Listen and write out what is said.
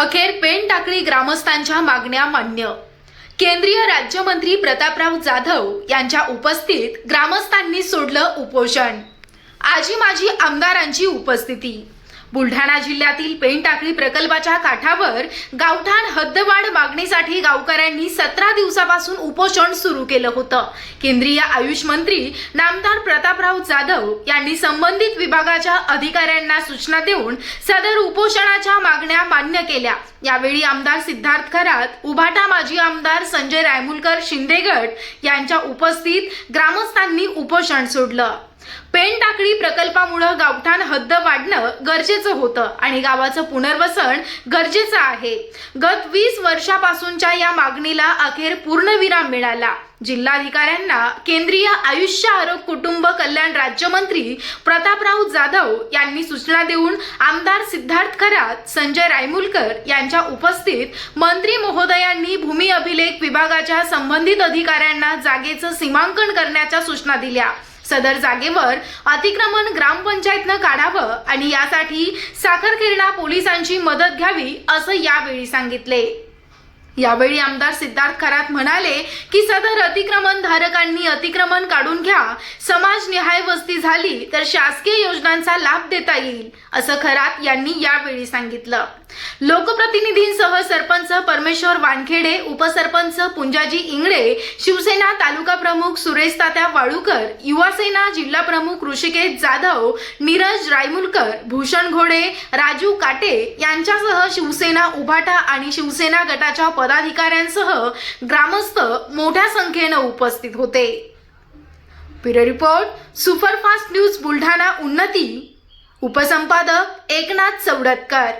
अखेर पेन टाकळी ग्रामस्थांच्या मागण्या मान्य. केंद्रीय राज्यमंत्री प्रतापराव जाधव यांच्या उपस्थित ग्रामस्थांनी सोडलं उपोषण. आजी माजी आमदारांची उपस्थिती. बुलढाणा जिल्ह्यातील पेनटाकळी प्रकल्पाच्या काठावर गावठाण हद्दवाढ मागणीसाठी गावकऱ्यांनी सतरा दिवसापासून उपोषण सुरू केलं होतं. केंद्रीय आयुष मंत्री नामदार प्रतापराव जाधव यांनी संबंधित विभागाच्या अधिकाऱ्यांना सूचना देऊन सदर उपोषणाच्या मागण्या मान्य केल्या. यावेळी आमदार सिद्धार्थ खरात उभाटा माजी आमदार संजय रायमुलकर शिंदेगड यांच्या उपस्थित ग्रामस्थांनी उपोषण सोडलं. पेन टाकळी प्रकल्पामुळं गावठाण हद्द वाढणं गरजेचं होतं आणि गावाचं पुनर्वसन गरजेचं आहे. गत वीस वर्षापासूनच्या या मागणीला अखेर पूर्णविराम मिळाला. जिल्हाधिकाऱ्यांना केंद्रीय आयुष्य आरोग्य कुटुंब कल्याण राज्यमंत्री प्रतापराव जाधव यांनी सूचना देऊन आमदार सिद्धार्थ खरात संजय रायमुलकर यांच्या उपस्थित मंत्री महोदयांनी भूमी अभिलेख विभागाच्या संबंधित अधिकाऱ्यांना जागेचं सीमांकन करण्याच्या सूचना दिल्या. सदर जागेवर अतिक्रमण ग्रामपंचायतनं काढावं आणि यासाठी साखरखेरडा पोलिसांची मदत घ्यावी असं यावेळी सांगितले. यावेळी आमदार सिद्धार्थ खरात म्हणाले की सदर अतिक्रमण धारकांनी अतिक्रमण काढून घ्या. समाज निहाय वस्ती झाली तर शासकीय योजनांचा लाभ देता येईल असं खरात यांनी यावेळी सांगितलं. लोकप्रतिनिधींसह सरपंच परमेश्वर वानखेडे उपसरपंच पुंजाजी इंगळे शिवसेना तालुका प्रमुख सुरेश तात्या वाळूकर युवासेना जिल्हा प्रमुख ऋषिकेश जाधव नीरज रायमुलकर भूषण घोडे राजू काटे यांच्यासह शिवसेना उभाटा आणि शिवसेना गटाच्या पदाधिकाऱ्यांसह ग्रामस्थ मोठ्या संख्येनं उपस्थित होते. Bureau report superfast news Buldhana उन्नती. उपसंपादक एकनाथ चौडतकर.